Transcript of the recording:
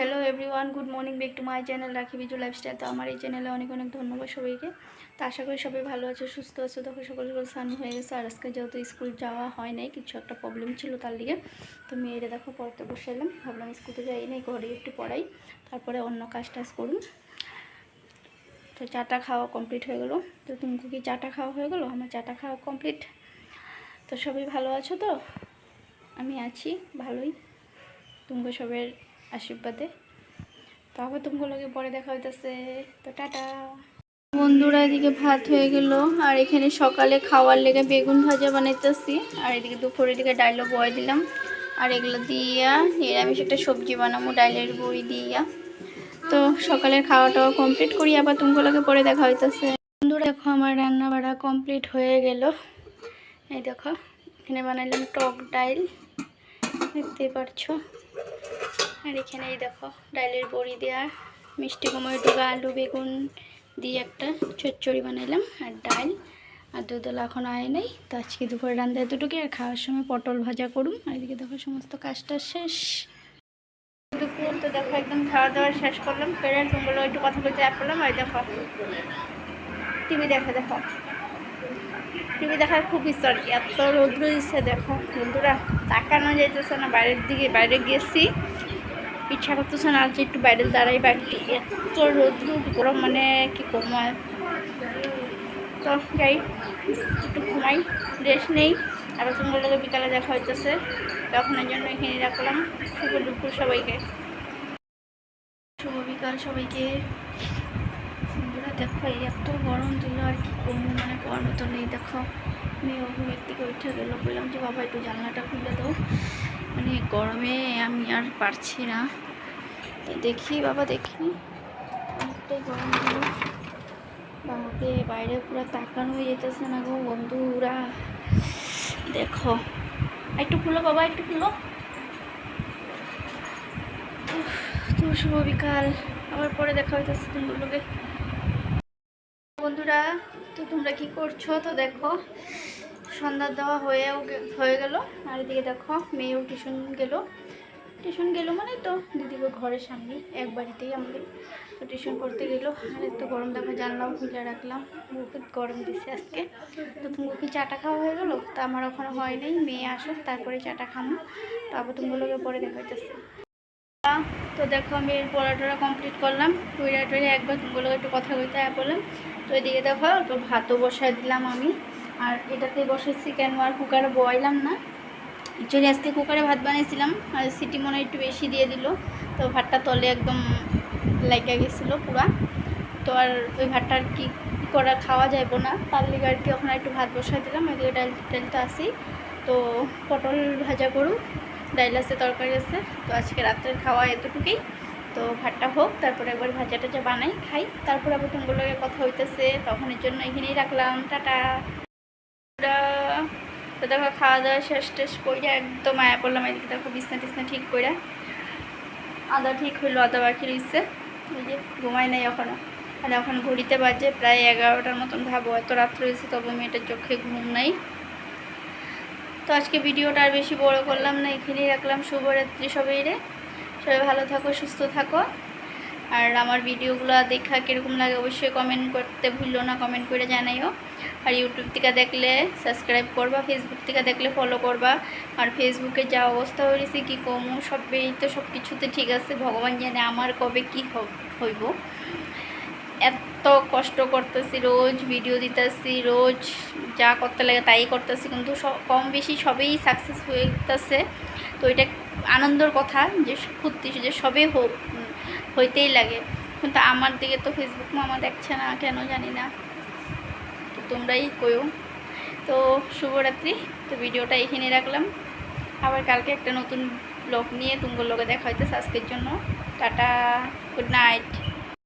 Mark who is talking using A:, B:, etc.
A: Hello everyone good morning back to my channel Rakhi Biju lifestyle তো আমার এই চ্যানেলে অনেক অনেক ধন্যবাদ সবাইকে। তো আশা করি সবাই ভালো আছে, সুস্থ আছে। তখন সকাল সকাল স্নান হয়ে গেছে। আর আজকে যেহেতু স্কুল যাওয়া হয় নাই, কিছু একটা প্রবলেম ছিল তার লিগে। তো মেয়েরা দেখো পড়তে বসে এলাম ভাবলাম স্কুলে যাই নাই, ঘরে একটু পড়াই। তারপরে অন্য কাজ টাজ করুন তো চাটা খাওয়া কমপ্লিট হয়ে গেলো। তো তুমি কি চাটা খাওয়া হয়ে গেলো? আমার চাটা খাওয়া কমপ্লিট তো সবাই ভালো আছো তো? আমি আছি, ভালোই। তুমি সবের আশীর্বাদে। তো আবার তোমাগুলোকে পরে দেখা হইতেছে। তো টাটা। বন্ধুরা, এদিকে ভাত হয়ে গেল। আর এখানে সকালে খাওয়ার লেগে বেগুন ভাজা বানাইতেছি। আর এদিকে দুপুরের দিকে ডাইলও বয় দিলাম। আর এগুলো দিয়া নিরামিষ একটা সবজি বানাবো, ডাইলের বড়ি দিয়া। তো সকালের খাওয়া টাওয়া কমপ্লিট করি, আবার তোমাগুলোকে পরে দেখা হইতেছে। বন্ধুরা, দেখো আমার রান্না বাড়া কমপ্লিট হয়ে গেল। এই দেখো, এখানে বানাইলাম টক ডাইল। দেখতেই পারছ। আর এখানে এই দেখো ডালের বড়ি দেওয়া মিষ্টি কুমড়ো ডুবা আলু, বেগুন দিয়ে একটা চচ্চড়ি বানাইলাম আর ডাল আর দুধলা এখন আয় নাই, তো আজকে দুপুরে রান্না এতটুকু আর খাওয়ার সময় পটল ভাজা করুন আর এদিকে দেখো সমস্ত কাজটা শেষ। দুপুর তো দেখো একদম খাওয়া দাওয়া শেষ করলাম। ফেরার তোমরা একটু কথা বলতে অ্যাপ করলাম। আর দেখো, টিভি দেখা, দেখো। টিভি দেখার খুব ইচ্ছা, এত রৌদ্র দিচ্ছে দেখো। বন্ধুরা, তাকানো যাইতেছে না, বাইরের দিকে, বাইরে গেছি ইচ্ছা করতেছে না যে একটু বাইরে দাঁড়াই বাড়ি এত রৌদ্র গরম মানে কি আর? তো যাই, একটু ঘুমাই রেস্ট নেই। আবার তোমাগুলোকে বিকালে দেখা হইতেছে তখনের জন্য এখানে রাখলাম। শুভ দুপুর সবাইকে। শুভ বিকাল সবাইকে। দেখো, এই এত গরম দিল, আর কি করব? মানে করার মতো নেই, দেখো। মেয়ে থেকে উঠে গেলো। বললাম যে, বাবা, একটু জানলাটা খুলে দাও। মানে গরমে আমি আর পারছি না। দেখি, বাবা দেখি। অনেকটাই গরম বাবাকে বাইরে পুরো তাকানো হয়ে যেতেছে না গো, বন্ধুরা। দেখো। একটু খুলো বাবা, একটু খুলো। তো শুভ বিকাল। আবার পরে দেখা হইতেছে তোমাগুলোকে বন্ধুরা, তো তোমরা কি করছ? তো দেখো। সন্ধ্যা দেওয়া হয়েও হয়ে গেল। আর এদিকে দেখো, মেয়েও টিউশন গেল। টিউশন গেল মানে তো দিদিকে ঘরের সামনে, এক বাড়িতেই আমাদের। তো টিউশন পড়তে গেল। আর এত গরম, দেখো জানলাম খুলে রাখলাম। বহুত গরম দিছে আজকে। তো তুমি কি চাটা খাওয়া হয়ে গেলো? তা আমার ওখানে হয় নাই। মেয়ে আসুক, তারপরে চাটা খামো। তো আবার তুমগুলোকে পরে দেখা হইতেছে তো দেখো, আমি এর পড়াটা কমপ্লিট করলাম। টুইরা টুইরা একবার তুমগুলোকে একটু কথা বলতে বললাম তো এদিকে দেখো, তো ভাতও বসাই দিলাম আমি। আর এটাতে বসেছি কেন আর কুকারে বয়লাম না। অ্যাকচুয়ালি আজকে কুকারে ভাত বানিয়েছিলাম, আর সিটি মনে একটু বেশি দিয়ে দিল। তো ভাতটা তলে একদম লাগিয়ে গেছিল পুরা। তো আর ওই ভাতটা আর কি করা খাওয়া যাইব না। তার লিগে আর কি ওখানে একটু ভাত বসাই দিলাম, ওইদিকে ডাল তো আসি তো পটল ভাজা করুন ডাইল আছে, তরকারি আছে। তো আজকে রাত্রের খাওয়া এতটুকুই। তো ভাতটা হোক, তারপরে একবার ভাজা টাজা বানাই, খাই। তারপরে আবার তোমাগুলোকে কথা হইতেছে তখনের জন্য এখানেই রাখলাম। টাটা। তো দেখো, খাওয়া দাওয়া শেষ টেস করে একদম আয়া পড়লাম। এদিকে দেখো, বিছনা টিছনা ঠিক করে আদা ঠিক হইল, আদা বাকি রয়েছে ওই যে, ঘুমাই নাই এখনও আর এখন ঘড়িতে বাজে প্রায় এগারোটার মতন, ভাবো, এত রাত্র রয়েছে, তবে মেয়েটার চোখে ঘুম নাই। তো আজকে ভিডিওটা আর বেশি বড় করলাম না, এখানেই রাখলাম। শুভরাত্রি সবাই রে সবাই ভালো থাকো, সুস্থ থাকো। আর আমার ভিডিওগুলো দেখা কীরকম লাগে অবশ্যই কমেন্ট করতে ভুলো না কমেন্ট করে জানাইও। আর ইউটিউব থেকে দেখলে সাবস্ক্রাইব করবা ফেসবুক থেকে দেখলে ফলো করবা। আর ফেসবুকে যা অবস্থা হয়েছে কি কমু, সবই তো সব কিছুতে ঠিক আছে। ভগবান জানে আমার কবে কি হইব। এত কষ্ট করতেছি, রোজ ভিডিও দিতেছি, রোজ যা করতে লাগে তাই করতেছি, কিন্তু সব- কম বেশি সবেই সাকসেস হইতেছে। তো এটা আনন্দের কথা, যে ফুর্তি যে সবে হোক হইতেই লাগে। কিন্তু আমার দিকে তো ফেসবুক মামা দেখছে না, কেন জানি না। তো তোমরাই কয়ো। তো শুভরাত্রি। তো ভিডিওটা এখানে রাখলাম। আবার কালকে একটা নতুন ব্লগ নিয়ে তুমগুলোকে দেখা হইতেছে আজকের জন্য। Tata good night